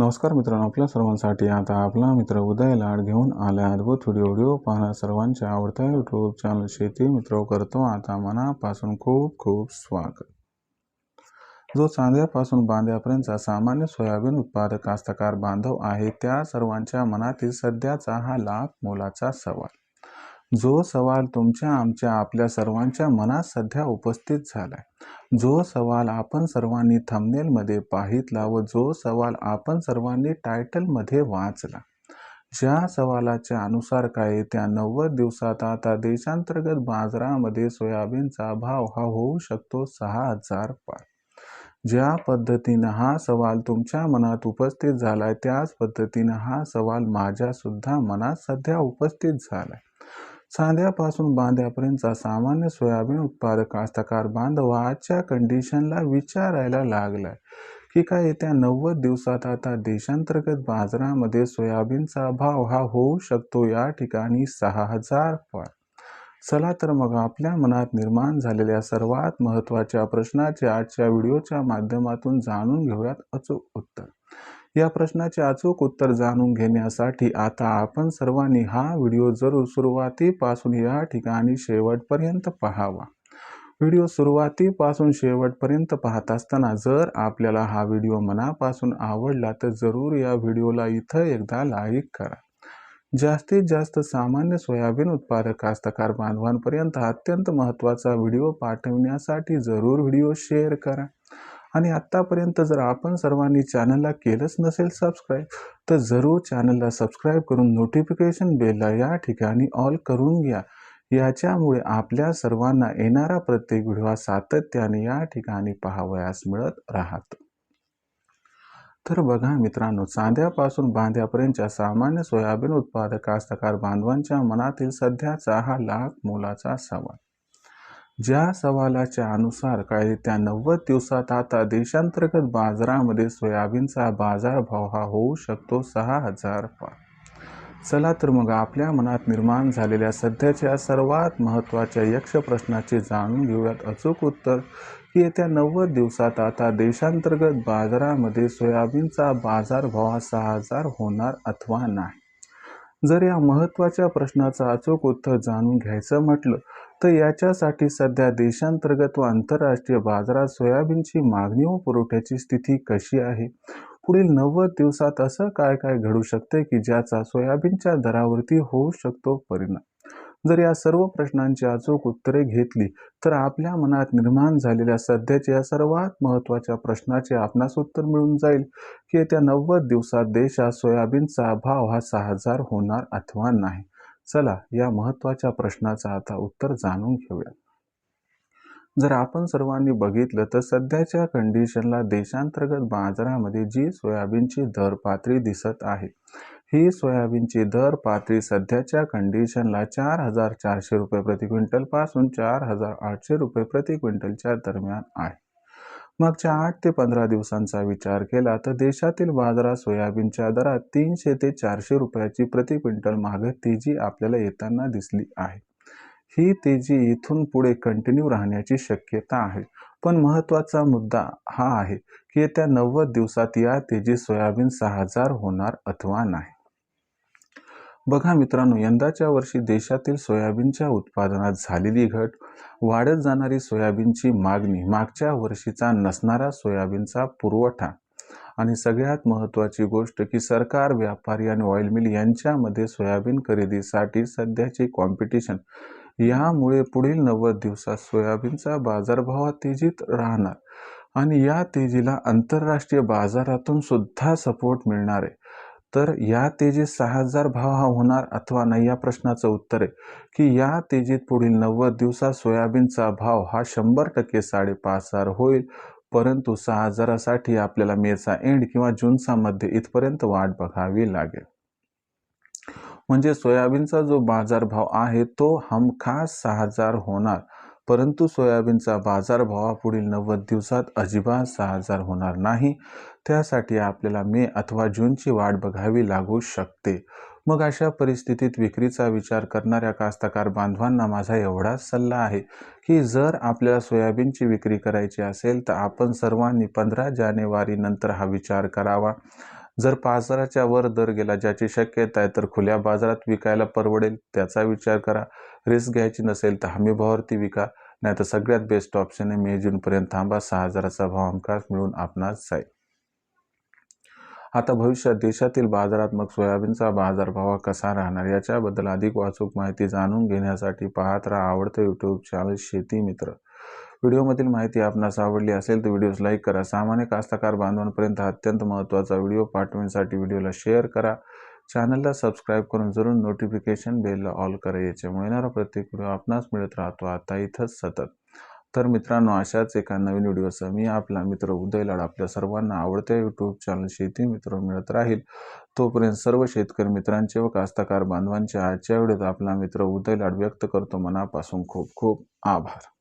नमस्कार मित्रांनो आपल्या सर्वांसाठी आता आपला मित्र उदय लाड घेऊन आला अद्भुत व्हिडिओ व्हिडिओ पाहणं सर्वांच्या आवडत्या यूट्यूब चॅनल शेती मित्र करतो आता मनापासून खूप खूप स्वागत. जो चांद्यापासून बांध्यापर्यंतचा सामान्य सोयाबीन उत्पादक कास्तकार बांधव आहे त्या सर्वांच्या मनातील सध्याचा हा लाख मोलाचा सवाल. जो सवाल तुमच्या आमच्या आपल्या सर्वांच्या मनात सध्या उपस्थित झाला आहे जो सवाल आपण सर्वांनी थंबनेलमध्ये पाहितला व जो सवाल आपण सर्वांनी टायटलमध्ये वाचला. ज्या सवालाच्या अनुसार काय त्या नव्वद दिवसात आता देशांतर्गत बाजारामध्ये सोयाबीनचा भाव हा होऊ शकतो सहा हजार पार. ज्या पद्धतीनं हा सवाल तुमच्या मनात उपस्थित झालाय त्याच पद्धतीनं हा सवाल माझ्यासुद्धा मनात सध्या उपस्थित झालाय. सांध्यापासून बांध्यापर्यंतचा सामान्य सोयाबीन उत्पादक कास्तकार बांधव आजच्या कंडिशनला विचारायला लागलाय की काय येत्या नव्वद दिवसात आता देशांतर्गत बाजारामध्ये सोयाबीनचा भाव हा होऊ शकतो या ठिकाणी सहा हजार पार चला तर मग आपल्या मनात निर्माण झालेल्या सर्वात महत्त्वाच्या प्रश्नाचे आजच्या व्हिडिओच्या माध्यमातून जाणून घेऊयात अचूक उत्तर. या प्रश्नाचे अचूक उत्तर जाणून घेण्यासाठी आता आपण सर्वांनी हा व्हिडिओ जरूर सुरुवातीपासून या ठिकाणी शेवटपर्यंत पाहावा. व्हिडिओ सुरुवातीपासून शेवटपर्यंत पाहत असताना जर आपल्याला हा व्हिडिओ मनापासून आवडला तर जरूर या व्हिडिओला इथं एकदा लाईक करा. जास्तीत जास्त सामान्य सोयाबीन उत्पादक कास्तकार बांधवांपर्यंत अत्यंत महत्त्वाचा व्हिडिओ पाठवण्यासाठी जरूर व्हिडिओ शेअर करा. आणि आत्तापर्यंत जर आपण सर्वांनी चॅनलला केलंच नसेल सबस्क्राईब तर जरूर चॅनलला सबस्क्राईब करून नोटिफिकेशन बेलला या ठिकाणी ऑल करून घ्या. याच्यामुळे आपल्या सर्वांना येणारा प्रत्येक व्हिडिओ हा सातत्याने या ठिकाणी पाहावयास मिळत राहतो. तर बघा मित्रांनो चांद्यापासून बांध्यापर्यंतच्या सामान्य सोयाबीन उत्पादक कास्तकार बांधवांच्या मनातील सध्याचा हा लाख मोलाचा सवाल. ज्या सवालाच्या अनुसार काय त्या नव्वद दिवसात आता देशांतर्गत बाजारामध्ये सोयाबीनचा बाजारभाव हा होऊ शकतो सहा हजार पार चला तर मग आपल्या मनात निर्माण झालेल्या सध्याच्या सर्वात महत्त्वाच्या यक्ष प्रश्नाचे जाणून घेऊयात. अचूक उत्तर की येत्या नव्वद दिवसात आता देशांतर्गत बाजारामध्ये सोयाबीनचा बाजारभाव हा सहा हजार होणार अथवा नाही? जर या महत्त्वाच्या प्रश्नाचं अचूक उत्तर जाणून घ्यायचं म्हटलं तर याच्यासाठी सध्या देशांतर्गत व आंतरराष्ट्रीय बाजारात सोयाबीनची मागणी व पुरवठ्याची स्थिती कशी आहे? पुढील नव्वद दिवसात असं काय काय घडू शकते की ज्याचा सोयाबीनच्या दरावरती होऊ शकतो परिणाम? जर या सर्व प्रश्नांची अचूक उत्तरे घेतली तर आपल्या मनात निर्माण झालेल्या सध्याच्या या सर्वात महत्त्वाच्या प्रश्नाचे आपणास उत्तर मिळून जाईल की येत्या नव्वद दिवसात देशात सोयाबीनचा भाव हा सहा हजार होणार अथवा नाही. चला या महत्त्वाच्या प्रश्नाचं आता उत्तर जाणून घेऊया. जर आपण सर्वांनी बघितलं तर सध्याच्या कंडिशनला देशांतर्गत बाजारामध्ये जी सोयाबीनची दर पातळी दिसत आहे ही सोयाबीनची दर पातळी सध्याच्या कंडिशनला चार हजार चारशे रुपये प्रति क्विंटलपासून चार हजार आठशे रुपये प्रति क्विंटलच्या दरम्यान आहे. मागच्या आठ ते पंधरा दिवसांचा विचार केला तर देशातील बाजारात सोयाबीनच्या दरात तीनशे ते चारशे रुपयाची प्रति क्विंटल मागे तेजी आपल्याला येताना दिसली आहे. ही तेजी इथून पुढे कंटिन्यू राहण्याची शक्यता आहे. पण महत्त्वाचा मुद्दा हा आहे की येत्या नव्वद दिवसात या तेजी सोयाबीन सहा हजार होणार अथवा नाही. बघा मित्रांनो यंदाच्या वर्षी देशातील सोयाबीनच्या उत्पादनात झालेली घट वाढत जाणारी सोयाबीनची मागणी मागच्या वर्षीचा नसणारा सोयाबीनचा पुरवठा आणि सगळ्यात महत्त्वाची गोष्ट की सरकार व्यापारी आणि ऑइल मिल यांच्यामध्ये सोयाबीन खरेदीसाठी सध्याचे कॉम्पिटिशन यामुळे पुढील नव्वद दिवसात सोयाबीनचा बाजारभाव तेजीत राहणार आणि या तेजीला आंतरराष्ट्रीय बाजारातून सुद्धा सपोर्ट मिळणार आहे. तर या तेजीत सहा हजार भाव हा होणार अथवा नाही या प्रश्नाचं उत्तर आहे. की या तेजीत पुढील नव्वद दिवसात सोयाबीनचा भाव हा शंभर टक्के साडेपाच हजार होईल परंतु सहा हजारासाठी आपल्याला मेचा एंड किंवा जूनचा मध्य इथपर्यंत वाट बघावी लागेल. म्हणजे सोयाबीनचा जो बाजारभाव आहे तो हमखास सहा हजार होणार. परंतु सोयाबीनचा बाजारभाव पुढील नव्वद दिवसात अजिबात सहा हजार होणार नाही. त्यासाठी आपल्याला मे अथवा जूनची वाट बघावी लागू शकते. मग अशा परिस्थितीत विक्रीचा विचार करणाऱ्या कास्तकार बांधवांना माझा एवढाच सल्ला आहे की जर आपल्याला सोयाबीनची विक्री करायची असेल तर आपण सर्वांनी पंधरा जानेवारीनंतर हा विचार करावा. जर बाजाराच्या वर दर गेला ज्याची शक्यता आहे तर खुल्या बाजारात विकायला परवडेल त्याचा विचार करा. रिस्क घ्यायची नसेल तर हमी भावावरती विका नाही तर सगळ्यात बेस्ट ऑप्शन आहे मे जूनपर्यंत थांबा. सहा हजाराचा भाव हमखास मिळून आपणास जाईल. आता भविष्यात देशातील बाजारात्मक सोयाबीनचा बाजारभाव कसा राहणार याच्याबद्दल अधिक वाचूक माहिती जाणून घेण्यासाठी पाहत राहा आवडतं यूट्यूब चॅनल शेती मित्र. व्हिडिओमधील माहिती आपणास आवडली असेल तर व्हिडिओज लाईक करा. सामान्य कास्तकार बांधवांपर्यंत अत्यंत महत्त्वाचा व्हिडिओ पाठवण्यासाठी व्हिडिओला शेअर करा. चॅनलला सबस्क्राईब करून जरूर नोटिफिकेशन बेलला ऑल करा याच्यामुळे येणारा प्रत्येक व्हिडिओ आपणास मिळत राहतो. आता इथंच सतत. तर मित्रांनो अशाच एका नवीन व्हिडिओसह मी आपला मित्र उदय लाड आपल्या सर्वांना आवडत्या यूट्यूब चॅनल शेती मित्र मिळत राहील. तोपर्यंत सर्व शेतकरी मित्रांचे व कास्तकार बांधवांचे आजच्या व्हिडिओत आपला मित्र उदय लाड व्यक्त करतो. मनापासून खूप खूप आभार.